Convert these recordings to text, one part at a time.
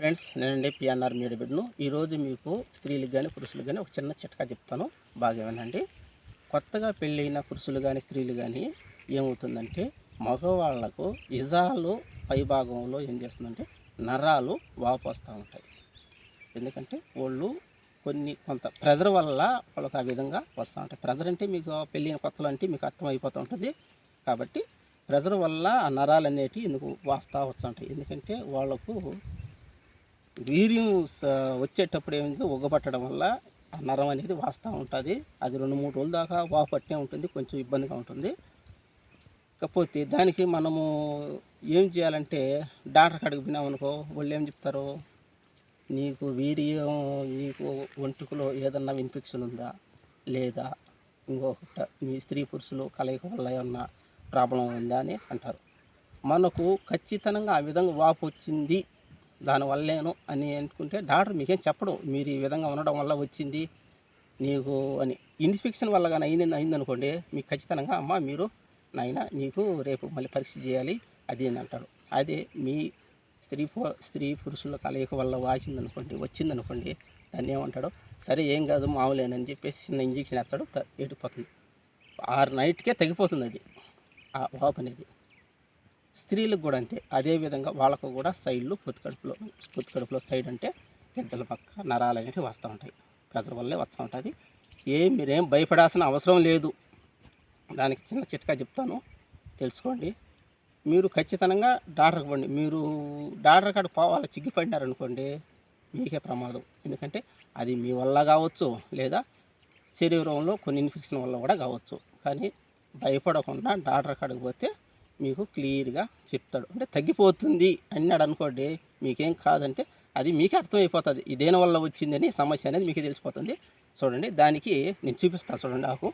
Friends నేనండి PNR media బిడ్డను. ఈరోజు మీకు స్త్రీలకు కానీ పురుషులకు కానీ ఒక చిన్న చిట్కా చెప్తాను. బాగా వినండి కొత్తగా పెళ్ళైన పురుషులు కానీ స్త్రీలు కానీ ఏమవుతుందంటే మగవాళ్ళకు ఇజాలు పైభాగంలో ఏం చేస్తుందంటే నరాలు వాపు వస్తూ ఉంటాయి. ఎందుకంటే వాళ్ళు కొన్ని కొంత ప్రెజర్ వల్ల వాళ్ళకి ఆ విధంగా వస్తూ ఉంటాయి. ప్రెజర్ అంటే మీకు పెళ్ళైన కొత్తలు అంటే మీకు అర్థమైపోతూ ఉంటుంది. కాబట్టి ప్రెజర్ వల్ల ఆ నరాలు అనేటివి ఎందుకు వాస్తూ వస్తూ ఉంటాయి? ఎందుకంటే వాళ్ళకు వీర్యం వచ్చేటప్పుడు ఏమైంది ఉగ్గబట్టడం వల్ల ఆ నరం అనేది వాస్తూ ఉంటుంది. అది రెండు మూడు రోజుల దాకా వాపు ఉంటుంది కొంచెం ఇబ్బందిగా ఉంటుంది. కాకపోతే దానికి మనము ఏం చేయాలంటే డాక్టర్ కాడికి పోయినామనుకో వాళ్ళు ఏం చెప్తారు? నీకు వీర్యం నీకు ఒంటికలో ఏదన్నా ఇన్ఫెక్షన్ ఉందా? లేదా? ఇంకొకట మీ స్త్రీ పురుషులు కలయిక వల్ల ఏమన్నా ప్రాబ్లం ఉందా అని అంటారు. మనకు ఖచ్చితంగా ఆ విధంగా వాపు వచ్చింది దానివల్లేను అని అనుకుంటే డాక్టర్ మీకేం చెప్పడు. మీరు ఈ విధంగా ఉండడం వల్ల వచ్చింది నీకు అని. ఇన్ఫెక్షన్ వల్ల కానీ అయింది అయిందనుకోండి మీకు ఖచ్చితంగా అమ్మ మీరు నాయన నీకు రేపు మళ్ళీ పరీక్ష చేయాలి. అది అని అంటాడు అదే మీ స్త్రీ స్త్రీ పురుషుల కలయిక వల్ల వాచిందనుకోండి వచ్చిందనుకోండి దాన్ని ఏమంటాడు? సరే ఏం కాదు మామూలేనని చెప్పేసి చిన్న ఇంజక్షన్ వేస్తాడు త- ఎడిపోతుంది ఆరు నైట్కే తగ్గిపోతుంది అది ఆ వాపు అనేది. స్త్రీలకు కూడా అంతే అదే విధంగా వాళ్ళకు కూడా సైడ్లు పొత్తికడుపులో పొత్తికడుపులో సైడ్ అంటే పెద్దల పక్క నరాలు అనేవి వస్తూ ఉంటాయి. ప్రెజర్ వల్లే వస్తూ ఉంటుంది. ఏం మీరేం భయపడాల్సిన అవసరం లేదు. దానికి చిన్న చిట్కా చెప్తాను. తెలుసుకోండి. మీరు ఖచ్చితంగా డాక్టర్కి పండి మీరు డాక్టర్ కాడ పోవాలి చిగ్గిపడినారనుకోండి మీకే ప్రమాదం. ఎందుకంటే అది మీ వల్ల కావచ్చు లేదా శరీరంలో కొన్ని ఇన్ఫెక్షన్ వల్ల కూడా కావచ్చు. కానీ భయపడకుండా డాక్టర్ కాడికి పోతే మీకు క్లియర్గా చెప్తాడు. అంటే తగ్గిపోతుంది అన్నాడు అనుకోండి మీకేం కాదంటే అది మీకే అర్థమైపోతుంది. ఇది దేని వల్ల వచ్చిందని సమస్య అనేది మీకే తెలిసిపోతుంది. చూడండి దానికి నేను చూపిస్తాను చూడండి ఆకు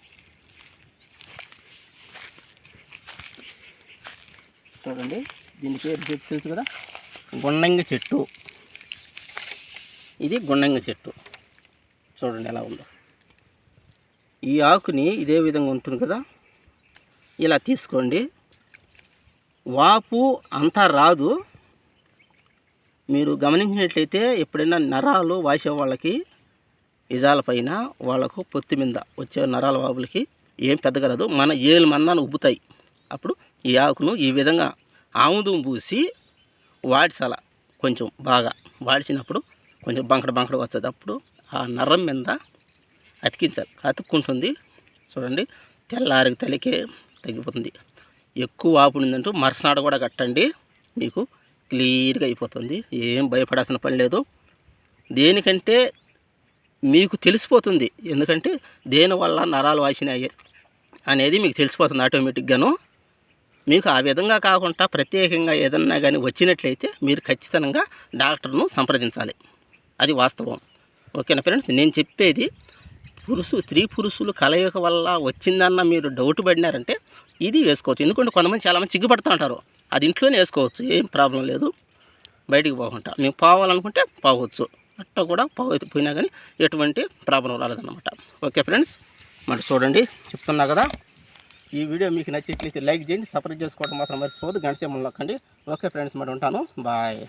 చూడండి దీని పేరు చెప్పి తెలుసు కదా? గుండంగ చెట్టు. ఇది గుండంగ చెట్టు. చూడండి ఎలా ఉందో. ఈ ఆకుని ఇదే విధంగా ఉంటుంది కదా? ఇలా తీసుకోండి. వాపు అంతా రాదు. మీరు గమనించినట్లయితే ఎప్పుడైనా నరాలు వాసే వాళ్ళకి ఇజాల పైన వాళ్ళకు పొత్తి మీద వచ్చే నరాల వాపులకి ఏం పెద్దగా రాదు మన ఏలు మందాన్ని ఉబ్బుతాయి. అప్పుడు ఈ ఆకును ఈ విధంగా ఆముదం పూసి వాడ్చాల కొంచెం బాగా. వాడిచినప్పుడు కొంచెం బంకడ బంకడ వస్తుంది. అప్పుడు ఆ నరం మీద అతికించాలి. అతుక్కుంటుంది. చూడండి తెల్లారికి తలికే తగ్గిపోతుంది. ఎక్కువ వాపు ఉందంటూ మరుసనాడు కూడా కట్టండి. మీకు క్లియర్గా అయిపోతుంది. ఏం భయపడాల్సిన పని లేదు. దేనికంటే మీకు తెలిసిపోతుంది. ఎందుకంటే దేనివల్ల నరాలు వాసినాయి అనేది మీకు తెలిసిపోతుంది ఆటోమేటిక్గాను. మీకు ఆ విధంగా కాకుండా ప్రత్యేకంగా ఏదన్నా కానీ వచ్చినట్లయితే మీరు ఖచ్చితంగా డాక్టర్ను సంప్రదించాలి. అది వాస్తవం. ఓకేనా ఫ్రెండ్స్? నేను చెప్పేది పురుషు స్త్రీ పురుషులు కలయిక వల్ల వచ్చిందన్న మీరు డౌట్ పడినారంటే ఇది వేసుకోవచ్చు. ఎందుకంటే కొంతమంది చాలామంది చిగ్గుపడుతూ ఉంటారు. అది ఇంట్లోనే వేసుకోవచ్చు. ఏం ప్రాబ్లం లేదు. బయటికి పోకుండా. మేము పోవాలనుకుంటే పోవచ్చు. అట్లా కూడా పోయినా కానీ ఎటువంటి ప్రాబ్లం రాలేదన్నమాట. ఓకే ఫ్రెండ్స్ మరి చూడండి. చెప్తున్నా కదా ఈ వీడియో మీకు నచ్చినట్లయితే లైక్ చేయండి సపరేట్ చేసుకోవడం మాత్రం మర్చిపోదు గంట సేపు నొక్కండి ఓకే ఫ్రెండ్స్ మరి ఉంటాను. బాయ్.